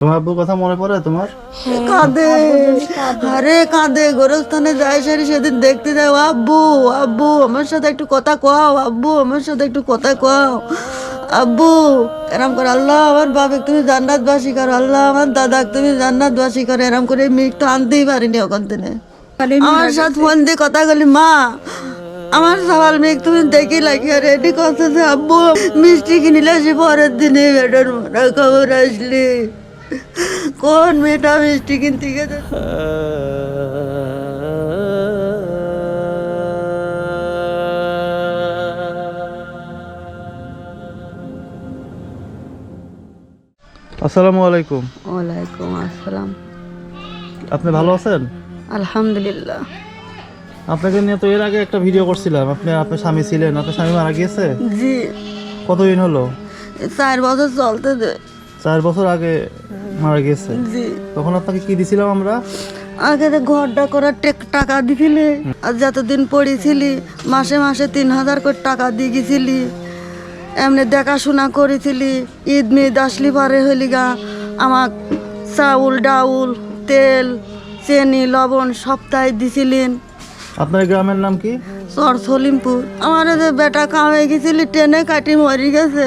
তোমার আব্বুর কথা মনে পড়ে তোমার? কাঁদে। আরে কাঁদে। গোরস্থানে যায় সারি সেদিন দেখতে যাও আব্বু আব্বু আমার সাথে একটু কথা কও আব্বু আমার সাথে একটু কথা কও। আব্বু এরম করে আল্লাহ আমার বাপে তুমি জান্নাত বাসী করো আল্লাহ আমার দাদা তুমি জান্নাত বাসী করো এরম করে আমি একটু আনতেই পারিনি ওখান থেকে। আমার সাথে ফোন দিয়ে কথা বলি মা আমার সওয়াল মেয়ে তুমি দেখি লাগি আর এটি কথা আব্বু মিষ্টি কিনিলে সে পরের দিনে বেটার মরা খবর আসলি। কোন মেয়েটা মিষ্টি কিনতে গেছে? আসসালামু আলাইকুম। ওয়ালাইকুম আসসালাম। আপনি ভালো আছেন? আলহামদুলিল্লাহ। আপনাকে নিয়ে তো এর আগে একটা ভিডিও করছিলাম। আপনি আপনার স্বামী ছিলেন আপনার স্বামী মারা গিয়েছে? জি। কতদিন হলো? চার বছর চলতে দে চার বছর আগে মারা গিয়েছে জি। তখন আপনাকে কি দিছিলাম আমরা? আগে ঘরটা করার টেক- টাকা দিছিলে আর যতদিন পড়েছিলি মাসে মাসে তিন হাজার করে টাকা দিয়ে গেছিলি এমনি দেখাশোনা করেছিলি ঈদ মিদ আসলি পারে হইলি গা আমার চাউল ডাউল তেল চেনি লবণ সপ্তাহে দিছিলেন। আপনার গ্রামের নাম কি? চর সলিমপুর। আমার যে বেটা কামে গেছিলি ট্রেনে কাটি মরি গেছে।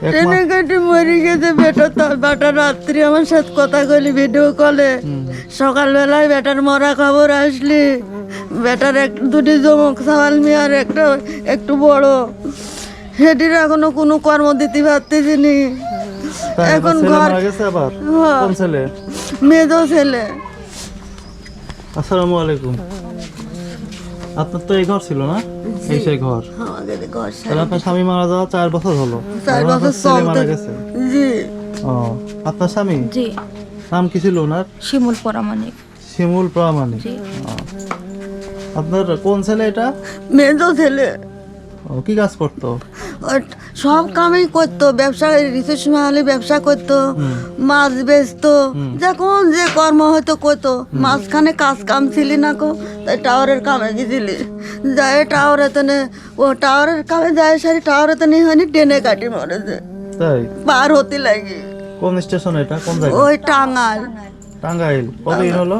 ট্রেনে কাটি মরি গেছে বেটা বেটা রাত্রি আমার সাথে কথা কইলি ভিডিও কলে সকালবেলায় বেটার মরা খবর আসলি। বেটার এক দুটি জমক সাওয়াল মিয়ার একটা একটু বড়। সেটির এখনও কোনো কর্ম দিতে পারতেছি নি। এখন ঘর- হ্যাঁ। মেয়েও ছেলে। আসসালামু আলাইকুম। আপনার তো এই ঘর ছিল না? এই সেই ঘর। আমাদের ঘর তাহলে আপনার স্বামী মারা যাওয়া চার বছর হলো। চার বছর আপনার ছেলে মারা গেছে। জি। ও আপনার স্বামী? জি। নাম কি ছিল ওনার? শিমুল প্রামাণিক। শিমুল প্রামাণিক। আপনার কোন ছেলে এটা? মেজো ছেলে। ও, কি কাজ করতো? সব কামই করতো ব্যবসা সময় হলে ব্যবসা করতো মাছ বেচতো যখন যে কর্ম হয়তো করতো মাঝখানে কাজ কাম ছিলি না কো তাই টাওয়ারের কামে গেছিলি। যায় টাওয়ারে তেনে ও টাওয়ারের কামে যায় সারি টাওয়ারে তেনে হয়নি টেনে কাটি মরেছে। তাই? পার হতে লাগে। কোন স্টেশন এটা? কোন জায়গা? ওই টাঙ্গাল টাঙ্গাইল। কতদিন হলো?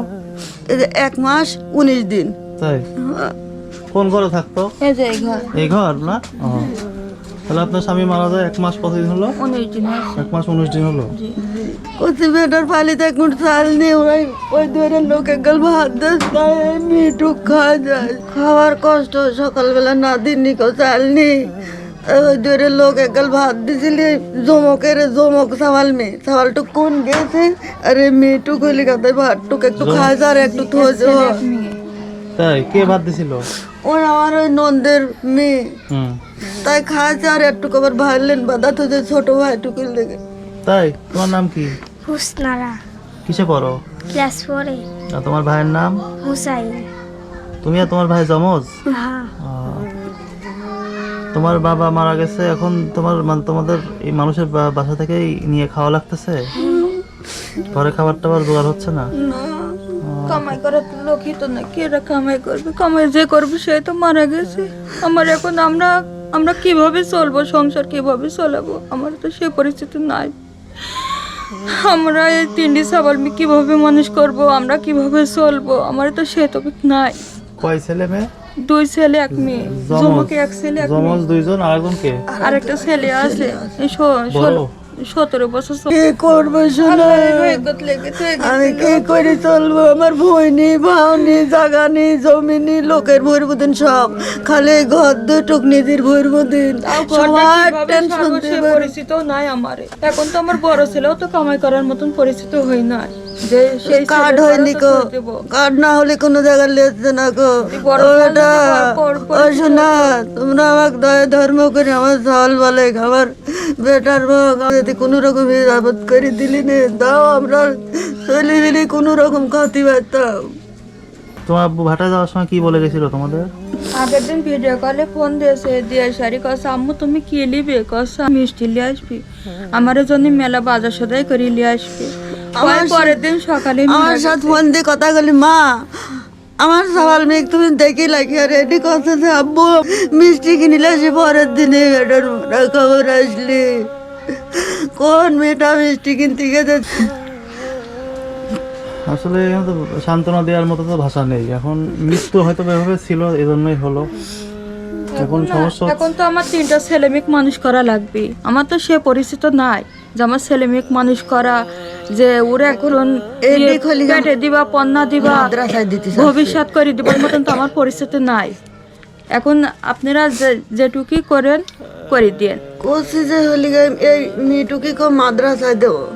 এই যে এক মাস উনিশ দিন। তাই? কোন ঘরে থাকতো? এই ঘর। এই ঘর না। তাহলে আপনার স্বামী মারা যায় এক মাস কতদিন হলো। এক মাস উনিশ দিন হলো? জি। কচি বেটার পালিতে এখন চাল নেই ওরাই ওই দূরের লোকে গেল ভাত দেশ মিটু খাওয়া যায়। খাওয়ার কষ্ট সকালবেলা না দিন নিকো চাল নেই। ওই দূরের লোক একগাল ভাত দিছিলি জমকের জমক মেয়ে। কোন গেছে? আরে মেয়েটু কইলি কাতে ভাতটুক একটু খাওয়া যায় আর একটু থোজ মেয়ে তাই কে ভাত দিছিল? ওর আমার ওই নন্দের মেয়ে। হুম। তাই খাওয়া যায় আর একটু আবার ভাইলেন বাধা তো যে ছোট ভাই ভাইটুকুল দেখে। তাই? তোমার নাম কি? হুসনারা। কিসে পড়ো? ক্লাস ফোরে। আর তোমার ভাইয়ের নাম? হুসাইন তুমি আর তোমার ভাই জমজ হ্যাঁ। তোমার বাবা মারা গেছে এখন তোমার মানে তোমাদের এই মানুষের বা- বাসা থেকেই নিয়ে খাওয়া লাগতেছে? ঘরে খাবার টাবার জোগাড় হচ্ছে না? কামাই করার তো লোকই তো না কেরা কামাই করবে? কামাই যে করবে সে তো মারা গেছে। আমার এখন আমরা আমরা কীভাবে চলবো সংসার কীভাবে চলাবো? আমার তো সে পরিস্থিতি নাই। আমরা এই তিনটি সাবাল কীভাবে মানুষ করব আমরা কীভাবে চলবো? আমার তো সে তো নাই। কয় ছেলে মেয়ে? দুই ছেলে এক মেয়ে। জমকে এক ছেলে এক জমজ দুইজন আর একজন কে? আরেকটা ছেলে আছে। সতেরো বছর। কি করব শোনা? আমি কি করে চলবো? আমার বই নেই ভাও নেই জাগা নেই জমি নেই লোকের ভৈর বুদিন সব। খালি ঘর দুটুক নিজের ভৈর বুদিন সবার টেনশন পরিচিত নাই আমারে। এখন তো আমার বড় ছেলেও তো কামাই করার মতন পরিচিত হই নাই। যে সেই কার্ড হয়নি কো কার্ড না হলে কোনো জায়গায় লেখছে না কো বড় ও শোনা তোমরা আমাকে দয়া ধর্ম করে আমার জল বলে আমার বেটার আমি যদি কোনো রকম আপদ করে দিলি নে। দাও আমরা চলে গেলে কোনো রকম খাতি পারতাম তোমার আব্বু ভাটা যাওয়ার সময় কি বলে গেছিল তোমাদের? আগের দিন ভিডিও কলে ফোন দিয়েছে দিয়ে সারি কসা আম্মু তুমি কি লিবে কসা মিষ্টি লিয়ে আসবি। আমার জন্য মেলা বাজার সদাই করে নিয়ে আসবি। আমার পরের দিন সকালে আমার সাথে ফোন দিয়ে কথা বলি মা আমার সওয়াল মেয়ে তুমি দেখি লাগি আর এটি কথা আব্বু। মিষ্টি কিনিলে সে পরের দিনে খবর আসলি। কোন মেয়েটা মিষ্টি কিনতে গেছে? আসলে তো সান্ত্বনা দেওয়ার মতো তো ভাষা নেই। এখন মৃত্যু হয়তো এভাবে ছিল এজন্যই হলো। এখন সমস্যা এখন তো আমার তিনটা ছেলে মেয়ে মানুষ করা লাগবে। আমার তো সে পরিস্থিতি নাই যে আমার ছেলে মেয়ে মানুষ করা যে ওরা এখন এই ইয়ে? পেটে দিবা পন্না দিবা ভবিষ্যৎ করে দিবার মতন তো আমার পরিস্থিতি নাই। এখন আপনারা যে- যেটুকুই করেন করে দিন কোসি যে হলি এই মেয়েটুকি কো মাদ্রাসায় দেবো।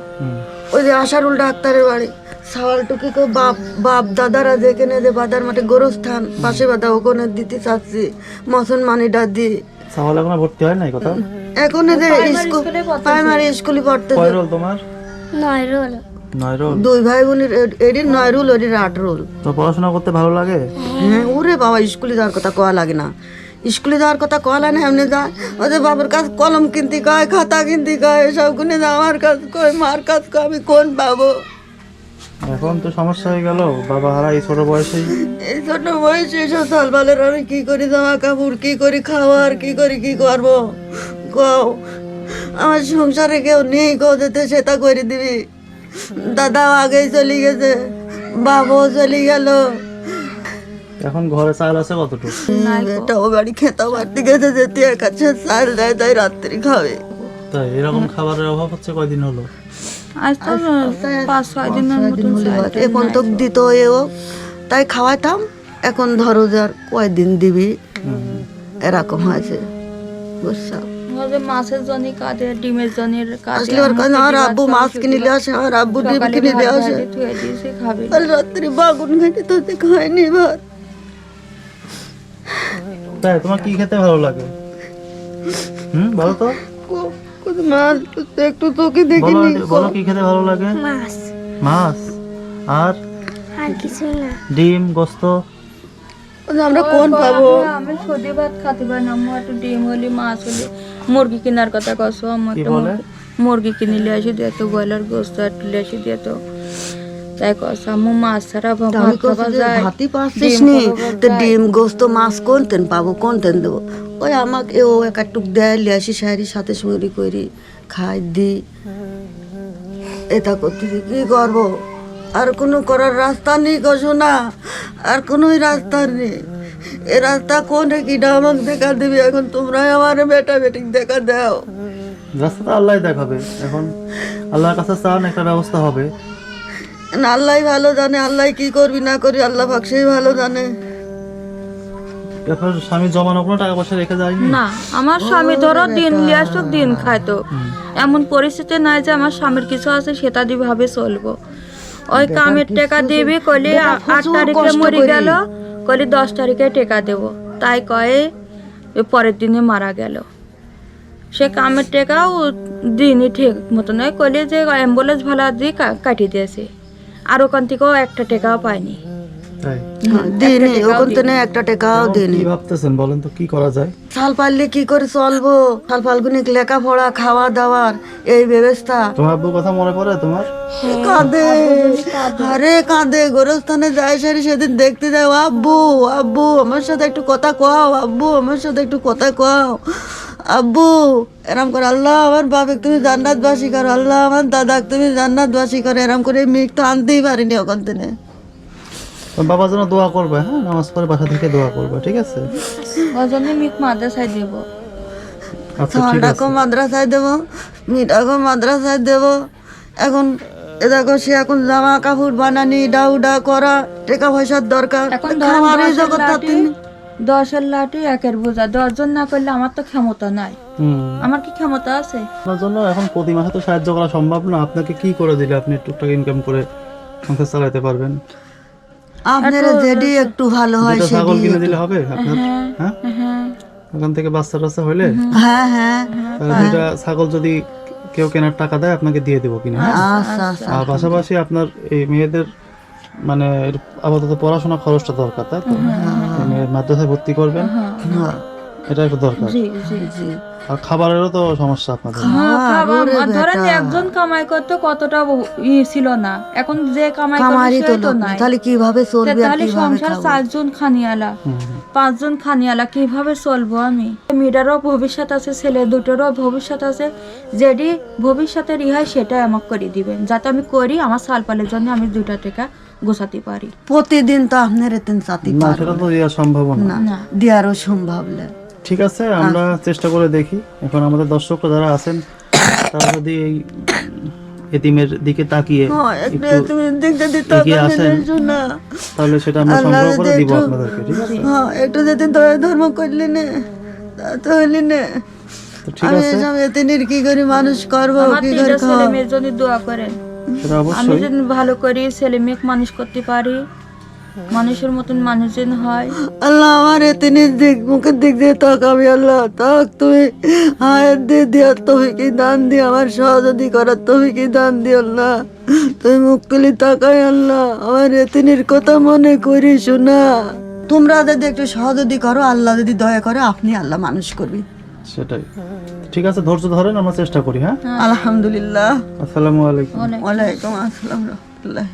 ওই যে আশারুল ডাক্তারের বাড়ি। সাওয়ালটুকি কো বাপ বাপ দাদারা যেখানে যে বাদার মাঠে গোরস্থান পাশে বাদা ওখানে দিতে চাচ্ছি। মুসলমানিটা দি। সাহল এখন ভর্তি হয় নাই কথা? এখন যে স্কুল প্রাইমারি স্কুলে পড়তে কয় রোল তোমার? নয় রোল নয় রোল? দুই ভাই বোনের এ- এটির নয় রুল ওটির আট রুল। তো পড়াশোনা করতে ভালো লাগে? হ্যাঁ ওরে বাবা স্কুলে যাওয়ার কথা কয়া লাগে না। স্কুলে যাওয়ার কথা কয়া লাগে না এমনি যায়। ওদের বাবার কাছে কলম কিনতে কয় খাতা কিনতে কয় এসব কিনে যায় আমার কাজ কয় মার কাজ কয় আমি কোন পাবো? এখন তো সমস্যা হয়ে গেল বাবা হারা এই ছোট বয়সেই এই ছোট বয়সে এসব সালবালের আমি কি করি জামা কাপড় কি করি খাওয়ার কি করি কি করব? কও আমার সংসারে কেউ নেই কেউ যেতে সেটা করে দিবি। দাদাও আগেই চলে গেছে বাবাও চলে গেল। এখন ঘরে চাল আছে কতটুকু? এটাও বাড়ি খেতাও বাড়তে গেছে যেতে কাছে চাল দেয় তাই রাত্রি খাবে। তাই এরকম খাবারের অভাব হচ্ছে কয়দিন হলো? আজ তো পাঁচ ছয় দিনের মতন এখন তো দিত এও। তাই খাওয়াইতাম এখন ধরো যে আর কয়দিন দিবি? এরকম হয়েছে। বুঝছ মাছের জন্য ডিমের জন্য কাঁদে আসলে ওর কাছে আমার আব্বু মাছ কিনে নিয়ে আসে আমার আব্বু ডিম কিনে নিয়ে আসে। ভাজি থুয়ে দিয়েছে খাবে। আর রাত্রি বাগুন ঘাটি তো খায়নি ভাত। তাই তোমার কি খেতে ভালো লাগে? হুম বলো তো। মাছ একটু তোকে দেখি বলো কি খেতে ভালো লাগে? মাছ। মাছ? আর? আর কিছু না। ডিম গোস্ত? আমরা কোন পাবো আমি সর্দি ভাত খাতে পারি না আমার একটু ডিম হলে মাছ হলে। মুরগি কেনার কথা কছো আমার তো মুরগি কিনে নিয়ে আসি দিয়ে তো ব্রয়লার গোস্ত একটু নিয়ে আসি দিয়ে তো। তাই কস আমি মাছ ছাড়া ভাত খাওয়া যায় ভাতই পাচ্ছিস নি? তো ডিম গোস্ত মাছ কোন তেন পাবো কোন তেন দেবো? ওই আমাকে ও এক টুক দেয় লিয়ে আসি শাড়ির সাথে সুরি করি খাই দি। এটা করতেছি কি করব? আর কোনো করার রাস্তা নেই কছো না আর কোনোই রাস্তা নেই। এ রাস্তা কোন কিটা আমাকে দেখা দিবি? এখন তোমরাই আমার বেটা বেটি দেখা দাও। রাস্তা তো আল্লাহ দেখাবে। এখন আল্লাহর কাছে চান একটা ব্যবস্থা হবে। আল্লাহ ভালো জানে। আল্লাহ কি করবি না করবি আল্লাহ ভাগসেই ভালো জানে। আপনার স্বামী জমানো কোনো টাকা পয়সা রেখে যায়নি? না আমার স্বামী ধরো দিন নিয়ে আসতো দিন খাইতো। এমন পরিস্থিতি নাই যে আমার স্বামীর কিছু আছে সেটা দিয়ে ভাবে চলবো। ওই কামের টাকা দিবি কলি আট তারিখে মরে গেল। কলি দশ তারিখে টাকা দেব। তাই কয়ে পরের দিনে মারা গেল। সে কামের টাকাও দিনই ঠিক মতো নয়। কলি যে অ্যাম্বুলেন্স ভাড়া দিয়ে কাটিয়ে দিয়েছে। আর ওখান থেকেও একটা টাকাও পাইনি তাই? দিনি ওখান থেকে একটা টাকাও দিনি কি ভাবতেছেন বলেন তো কি করা যায়? সাল পারলে কি করে চলবো? সাল ফাল্গুনিক লেখাপড়া খাওয়া দাওয়ার এই ব্যবস্থা। তোমার আব্বুর কথা মনে পড়ে তোমার? কাঁদে। আরে কাঁদে গোরস্থানে যায় সারি সেদিন দেখতে যায় ও আব্বু আব্বু আমার সাথে একটু কথা কও আব্বু আমার সাথে একটু কথা কও আব্বু এরম করে আল্লাহ আমার বাপে তুমি জান্নাত বাসি করো আল্লাহ আমার দাদাকে তুমি জান্নাত বাসি করো। এরম করে মেঘ তো আনতেই পারিনি ওখান থেকে। বাবার জন্য দোয়া করবে হ্যাঁ? নামাজ পড়ে বাসা থেকে দোয়া করবে ঠিক আছে? জন্য মিক মাদ্রাসায় দেবো। আচ্ছা ঠিক আছে। ছাড়াকেও মাদ্রাসায় দেবো মিঠাকেও মাদ্রাসায় দেবো। এখন দেখো সে এখন জামা কাপড় বানানি ডাউডা করা টাকা পয়সার দরকার। খামারে দশের জগৎ দশের লাঠি একের বোঝা দশজন না করলে আমার তো ক্ষমতা নাই। আমার কি ক্ষমতা আছে? আপনার জন্য এখন প্রতি মাসে তো সাহায্য করা সম্ভব না আপনাকে কি করে দিলে আপনি টুকটাক ইনকাম করে সংসার চালাতে পারবেন? আপনার যেটি একটু ভালো হয় দুটো ছাগল কিনে দিলে হবে আপনার? হ্যাঁ হ্যাঁ? ওখান থেকে বাচ্চা টাচ্চা হইলে? হ্যাঁ হ্যাঁ দুইটা ছাগল যদি কেউ কেনার টাকা দেয় আপনাকে দিয়ে দেবো কিনা হ্যাঁ? আচ্ছা আচ্ছা আর পাশাপাশি আপনার এই মেয়েদের মানে আপাতত পড়াশোনা খরচটা দরকার তাই তো? মেয়ের মাদ্রাসায় ভর্তি করবেন। হ্যাঁ। এটা একটু দরকার। জি জি জি। আর খাবারেরও তো সমস্যা আপনাদের। হ্যাঁ, খাবার- ধরেন একজন কামাই করতে কতটা ই ছিল না। এখন যে কামাই করে তো সে তো নাই। তাহলে কীভাবে চলবে তাহলে সংসার চারজন খানিয়ালা। পাঁচজন খানিয়ালা কীভাবে চলবো আমি? মেয়েটারও ভবিষ্যৎ আছে ছেলে দুটোরও ভবিষ্যৎ আছে। যেটি ভবিষ্যতের ইহাই সেটাই আমাকে করে দিবেন। যাতে আমি করি আমার সালপালের জন্য আমি দুটা টাকা গোছাতে পারি। প্রতিদিন তো আপনার এতেন চাতি না সেটা তো দেওয়া সম্ভব না না। না। দেওয়ারও সম্ভব না। ঠিক আছে আমরা চেষ্টা করে দেখি। এখন আমাদের দর্শকরা যারা আছেন তারা যদি এই এতিমের দিকে তাকিয়ে হ্যাঁ, তাহলে সেটা আমরা সংগ্রহ করে দিব আপনাদেরকে ঠিক আছে? হ্যাঁ একটু যদি দয়া ধর্ম করলি না তা তো হইলি না ঠিক আমি আছে। এসব এতিনির কি করে মানুষ করব কি করে তিনটা ছেলে জন্য দোয়া করেন। সেটা আমি অবশ্যই। ভালো করি ছেলে মেয়ে মানুষ করতে পারি মানুষের মতন মানুষ যেন হয়। আল্লাহ আমার এতিনির দিক মুখের দিক দিয়ে তাকাবি আল্লাহ। তাক তুমি হায়ের দিয়ে দেওয়ার তুমি কি দান দিয়ে আমার সহযোগী করার তুমি কি দান দিও আল্লাহ। তুমি মুখ তুলি তাকাই আল্লাহ। আমার এতিনির কথা মনে করি শোনা। তোমরা যদি একটু সহযোগী করো আল্লাহ যদি দয়া করে আপনি আল্লাহ মানুষ করবি। সেটাই। ঠিক আছে ধৈর্য ধরেন আমরা চেষ্টা করি হ্যাঁ? আলহামদুলিল্লাহ। আসসালামু আলাইকুম। ওয়ালাইকুম আসসালাম রহমতুল্লাহ।